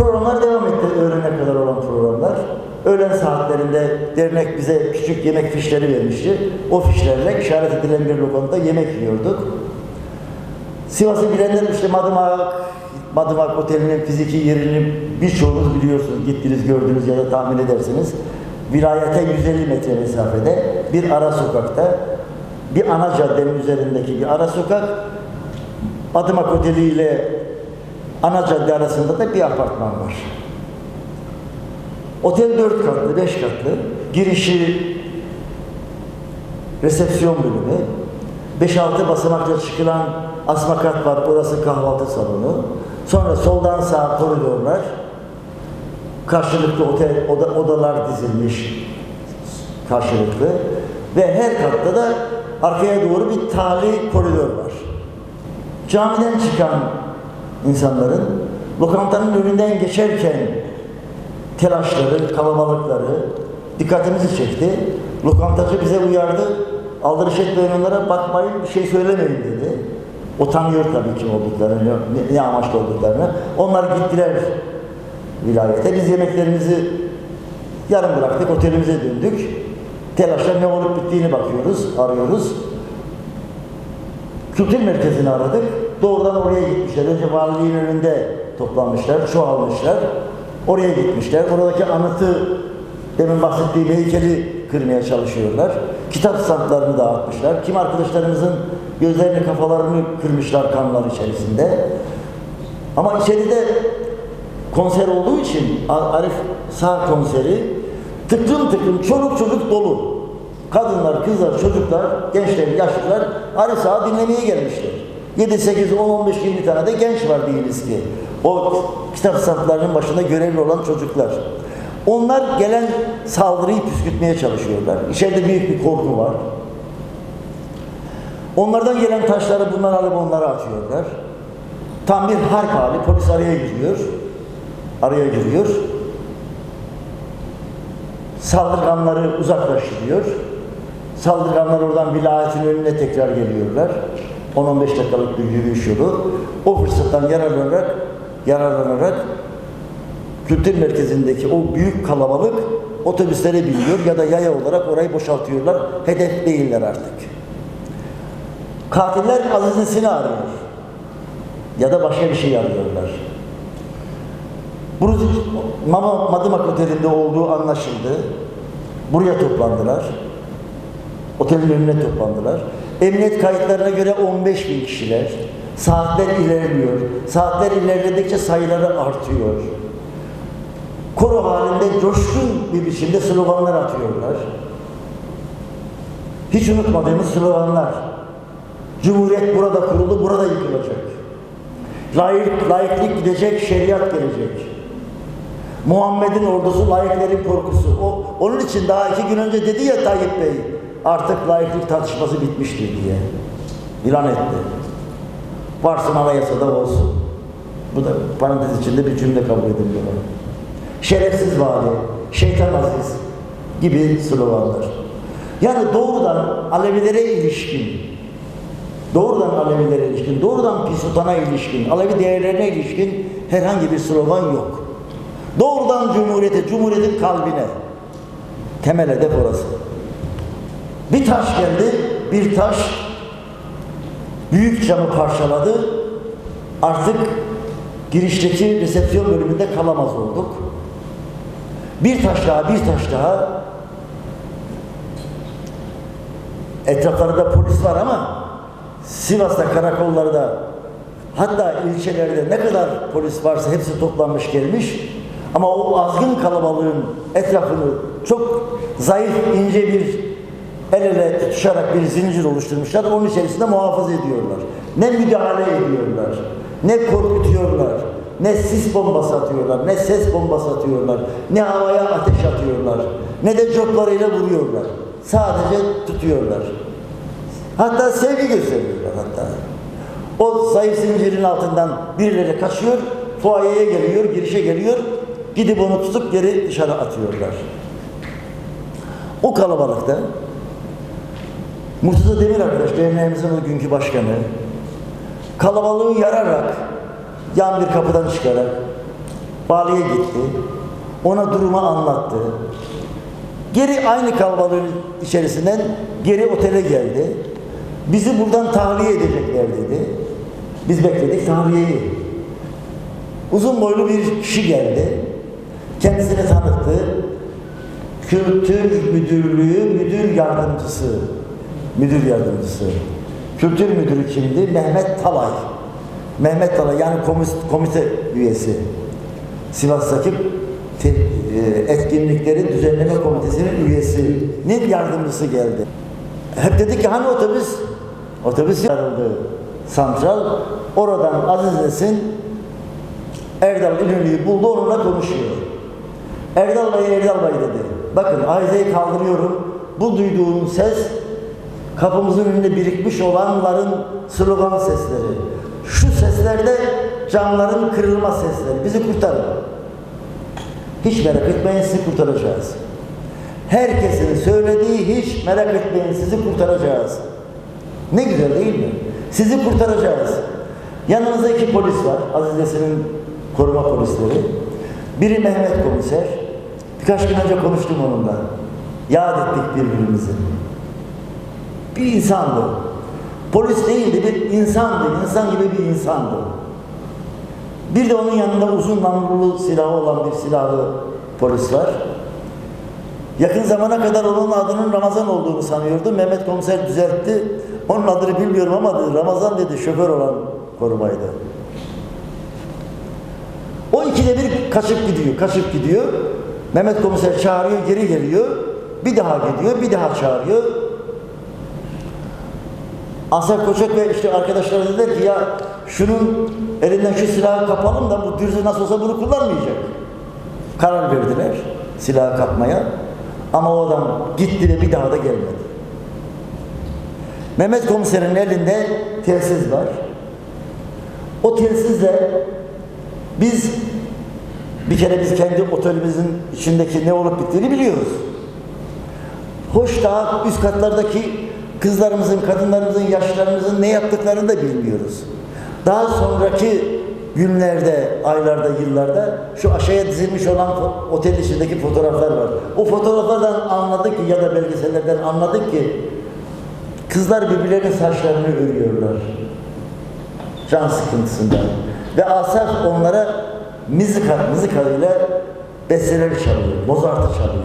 Programlar devam etti öğlene kadar olan programlar. Öğlen saatlerinde dernek bize küçük yemek fişleri vermişti. O fişlerle işaret edilen bir lokantada yemek yiyorduk. Sivas'ı bilenler işte Madımak, Madımak Oteli'nin fiziki yerini birçoğunuz biliyorsunuz. Gittiniz, gördünüz ya da tahmin edersiniz. Vilayete 150 metre mesafede bir ara sokakta bir ana caddenin üzerindeki bir ara sokak Madımak Oteli ile ana cadde arasında da bir apartman var. Otel 4 katlı, 5 katlı. Girişi resepsiyon bölümü. 5-6 basamakla çıkılan asma kat var. Orası kahvaltı salonu. Sonra soldan sağa koridorlar. Karşılıklı otel oda, odalar dizilmiş karşılıklı. Ve her katta da arkaya doğru bir tali koridor var. Camiden çıkan insanların lokantanın önünden geçerken telaşları, kalabalıkları dikkatimizi çekti. Lokantacı bize uyardı. Aldırış etmeyin onlara bakmayın bir şey söylemeyin dedi. O tanıyor tabii kim olduklarını, ne, ne amaçlı olduklarını. Onlar gittiler vilayete. Biz yemeklerimizi yarım bıraktık, otelimize döndük. Telaşla ne olup bittiğini bakıyoruz, arıyoruz. Kültür merkezini aradık. Doğrudan oraya gitmişler. Önce valiliğin önünde toplanmışlar, çoğalmışlar. Oraya gitmişler. Oradaki anıtı, demin bahsettiğim heykeli kırmaya çalışıyorlar. Kitap standlarını dağıtmışlar. Kim arkadaşlarımızın gözlerini, kafalarını kırmışlar kanlar içerisinde. Ama içeride konser olduğu için Arif Sağ konseri tıklım tıklım çoluk çocuk dolu. Kadınlar, kızlar, çocuklar, gençler, yaşlılar Arif Sağ'ı dinlemeye gelmişler. 7, 8, 10, 15, 20 tane de genç var değiliz ki. O kitap standlarının başında görevli olan çocuklar. Onlar gelen saldırıyı püskürtmeye çalışıyorlar. İçeride büyük bir korku var. Onlardan gelen taşları bunlar alıp onlara atıyorlar. Tam bir harp hali. Polis araya giriyor. Araya giriyor. Saldırganları uzaklaştırıyor. Saldırganlar oradan vilayetin önüne tekrar geliyorlar. 10-15 dakikalık bir yürüyüş yolu. O fırsattan yararlanarak yararlanarak kültür merkezindeki o büyük kalabalık otobüslere biniyor ya da yaya olarak orayı boşaltıyorlar. Hedef değiller artık. Katiller Aziz Nesin'i arıyor. Ya da başka bir şey arıyorlar. Burası Mama Madımak Oteli'nde olduğu anlaşıldı. Buraya toplandılar. Otelin önüne toplandılar. Emniyet kayıtlarına göre 15 bin kişiler. Saatler ilerliyor. Saatler ilerledikçe sayıları artıyor. Koro halinde coşkun bir biçimde sloganlar atıyorlar. Hiç unutmadığımız sloganlar. Cumhuriyet burada kuruldu, burada yıkılacak. Layık, layıklık gidecek, şeriat gelecek. Muhammed'in ordusu layıklerin korkusu. O, onun için daha iki gün önce dedi ya Tayyip Bey, artık layıklık tartışması bitmiştir diye. İlan etti. Varsın anayasada olsun. Bu da parantez içinde bir cümle kabul ediliyor. Şerefsiz vali, şeytan aziz gibi sloganlar. Yani doğrudan Alevilere ilişkin, doğrudan Alevilere ilişkin, doğrudan Pisutana ilişkin, Alevi değerlerine ilişkin herhangi bir slogan yok. Doğrudan Cumhuriyete, Cumhuriyet'in kalbine, temel hedef orası. Bir taş geldi, bir taş büyük camı parçaladı. Artık girişteki resepsiyon bölümünde kalamaz olduk. Bir taş daha, bir taş daha. Etraflarında polis var ama Sivas'ta karakollarda hatta ilçelerde ne kadar polis varsa hepsi toplanmış gelmiş. Ama o azgın kalabalığın etrafını çok zayıf, ince bir el ele tutuşarak bir zincir oluşturmuşlar. Onun içerisinde muhafaza ediyorlar. Ne müdahale ediyorlar, ne korkutuyorlar, ne sis bombası atıyorlar, ne ses bombası atıyorlar, ne havaya ateş atıyorlar, ne de coplarıyla vuruyorlar. Sadece tutuyorlar. Hatta sevgi gösteriyorlar hatta. O zayıf zincirin altından birileri kaçıyor, fuayeye geliyor, girişe geliyor, gidip onu tutup geri dışarı atıyorlar. O kalabalıkta Murtaza Demir arkadaş, derneğimizin o günkü başkanı, kalabalığı yararak, yan bir kapıdan çıkarak, Valiye gitti. Ona durumu anlattı. Geri aynı kalabalığın içerisinden geri otele geldi. Bizi buradan tahliye edecekler dedi. Biz bekledik tahliyeyi. Uzun boylu bir kişi geldi. Kendisini tanıttı. Kültür Müdürlüğü Müdür Yardımcısı. Müdür Yardımcısı. Kültür Müdürü kimdi? Mehmet Talay. Mehmet Talay yani komite, komite üyesi. Sivas'taki te- e, etkinlikleri düzenleme komitesinin üyesinin yardımcısı geldi. Hep dedi ki hani otobüs? Otobüs yarıldı. Santral. Oradan Aziz Nesin Erdal İnönü'yü buldu onunla konuşuyor. Erdal Bey, Erdal Bey dedi. Bakın ahizeyi kaldırıyorum. Bu duyduğum ses kapımızın önünde birikmiş olanların slogan sesleri. Şu seslerde camların kırılma sesleri. Bizi kurtarın. Hiç merak etmeyin sizi kurtaracağız. Herkesin söylediği hiç merak etmeyin sizi kurtaracağız. Ne güzel değil mi? Sizi kurtaracağız. Yanımızda iki polis var. Aziz Nesin'in koruma polisleri. Biri Mehmet komiser. Birkaç gün önce konuştum onunla. Yad ettik birbirimizi. Bir insandı. Polis değildi, bir insandı. İnsan gibi bir insandı. Bir de onun yanında uzun namlulu silahı olan bir silahlı polis var. Yakın zamana kadar onun adının Ramazan olduğunu sanıyordum. Mehmet komiser düzeltti. Onun adını bilmiyorum ama dedi, Ramazan dedi şoför olan korumaydı. O ikide bir kaçıp gidiyor, kaçıp gidiyor. Mehmet komiser çağırıyor, geri geliyor. Bir daha gidiyor, bir daha çağırıyor. Asaf Koçak ve işte arkadaşlar dediler ki ya şunun elinden şu silahı kapalım da bu dürzü nasıl olsa bunu kullanmayacak. Karar verdiler silahı kapmaya. Ama o adam gitti ve bir daha da gelmedi. Mehmet komiserin elinde telsiz var. O telsizle biz bir kere biz kendi otelimizin içindeki ne olup bittiğini biliyoruz. Hoş daha üst katlardaki kızlarımızın, kadınlarımızın, yaşlarımızın ne yaptıklarını da bilmiyoruz. Daha sonraki günlerde, aylarda, yıllarda şu aşağıya dizilmiş olan otel içindeki fotoğraflar var. O fotoğraflardan anladık ki ya da belgesellerden anladık ki kızlar birbirlerinin saçlarını örüyorlar. Can sıkıntısından. Ve Asaf onlara mızıka, mızıka ile besteler çalıyor, Mozart'ı çalıyor.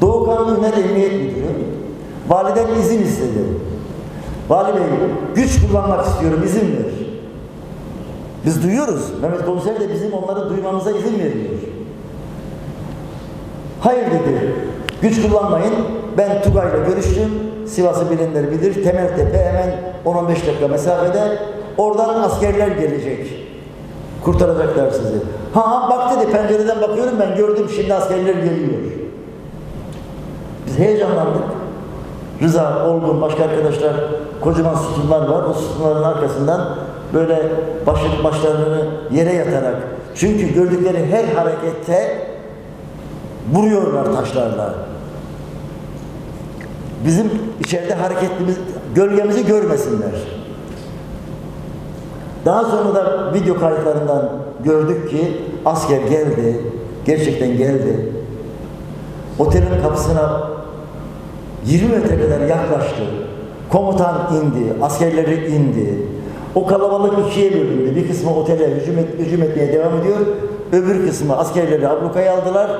Doğukan Üner Emniyet Müdürü validen izin istedi. Vali Bey, güç kullanmak istiyorum, izin ver. Biz duyuyoruz. Mehmet Komiser de bizim onları duymamıza izin veriyor. Hayır dedi. Güç kullanmayın. Ben Tugay'la görüştüm. Sivas'ı bilenler bilir. Temeltepe hemen 10-15 dakika mesafede. Oradan askerler gelecek. Kurtaracaklar sizi. Ha bak dedi pencereden bakıyorum ben gördüm şimdi askerler geliyor. Biz heyecanlandık. Rıza, Olgun, başka arkadaşlar kocaman sütunlar var. O sütunların arkasından böyle başı, başlarını yere yatarak çünkü gördükleri her harekette vuruyorlar taşlarla. Bizim içeride hareketimiz, gölgemizi görmesinler. Daha sonra da video kayıtlarından gördük ki asker geldi, gerçekten geldi. Otelin kapısına 20 metre kadar yaklaştı. Komutan indi, askerleri indi. O kalabalık ikiye bölündü. Bir kısmı otele hücum, et, hücum etmeye devam ediyor. Öbür kısmı askerleri ablukaya aldılar.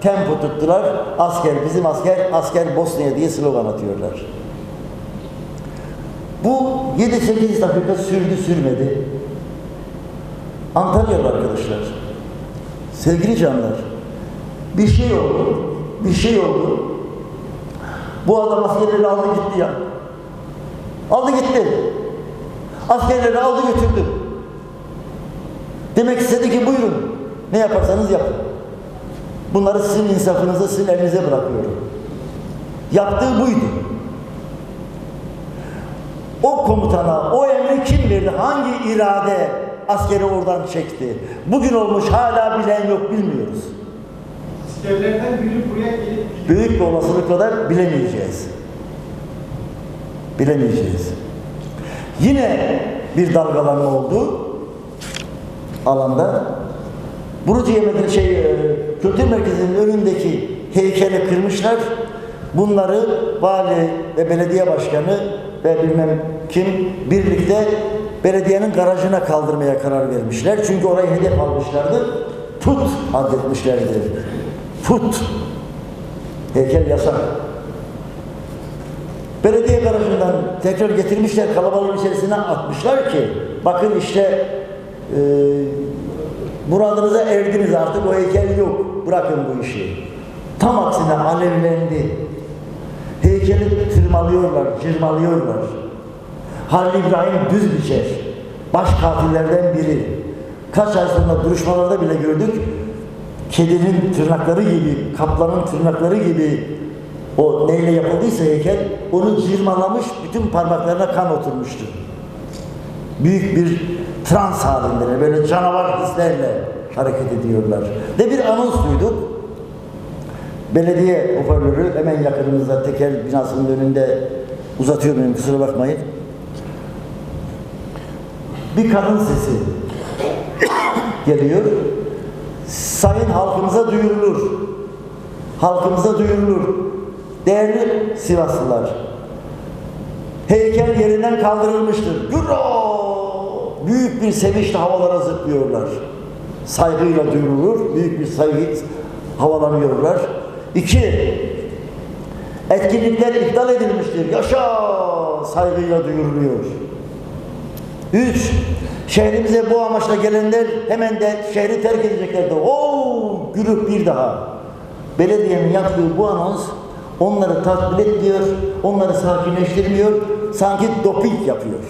Tempo tuttular. Asker, bizim asker, asker Bosna'ya diye slogan atıyorlar. Bu 7-8 dakika sürdü sürmedi. Antalyalı arkadaşlar. Sevgili canlar. Bir şey oldu. Bir şey oldu. Bu adam askerleri aldı gitti ya. Aldı gitti. Askerleri aldı götürdü. Demek istedi ki buyurun. Ne yaparsanız yapın. Bunları sizin insafınıza, sizin elinize bırakıyorum. Yaptığı buydu. O komutana, o emri kim verdi? Hangi irade askeri oradan çekti? Bugün olmuş hala bilen yok bilmiyoruz. Askerlerden biri buraya gelip. Büyük bir olasılıkla da bilemeyeceğiz. Bilemeyeceğiz. Yine bir dalgalanma oldu alanda. Burucu Yemek'in şey, e, kültür merkezinin önündeki heykeli kırmışlar. Bunları vali ve belediye başkanı ve bilmem kim birlikte belediyenin garajına kaldırmaya karar vermişler. Çünkü orayı hedef almışlardı. Put adetmişlerdi. Put. Heykel yasak. Belediye garajından tekrar getirmişler kalabalığın içerisine atmışlar ki bakın işte e, muradınıza erdiniz artık o heykel yok. Bırakın bu işi. Tam aksine alevlendi. Heykeli tırmalıyorlar, cırmalıyorlar. Halil İbrahim Düzbiçer, baş katillerden biri. Kaç ay sonra duruşmalarda bile gördük. Kedinin tırnakları gibi, kaplanın tırnakları gibi o neyle yapıldıysa heykel onu cırmalamış, bütün parmaklarına kan oturmuştu. Büyük bir trans halinde, böyle canavar hislerle hareket ediyorlar. Ve bir anons duyduk. Belediye hoparlörü hemen yakınımızda tekel binasının önünde uzatıyor muyum kusura bakmayın. Bir kadın sesi geliyor. Sayın halkımıza duyurulur. Halkımıza duyurulur. Değerli Sivaslılar. Heykel yerinden kaldırılmıştır. Yuro! Büyük bir sevinçle havalara zıplıyorlar. Saygıyla duyurulur. Büyük bir saygı havalanıyorlar. İki, etkinlikler iptal edilmiştir. Yaşa! Saygıyla duyuruluyor. Üç, şehrimize bu amaçla gelenler hemen de şehri terk edeceklerdi. Oo, gürüp bir daha. Belediyenin yaptığı bu anons onları tatmin etmiyor, onları sakinleştirmiyor, sanki doping yapıyor.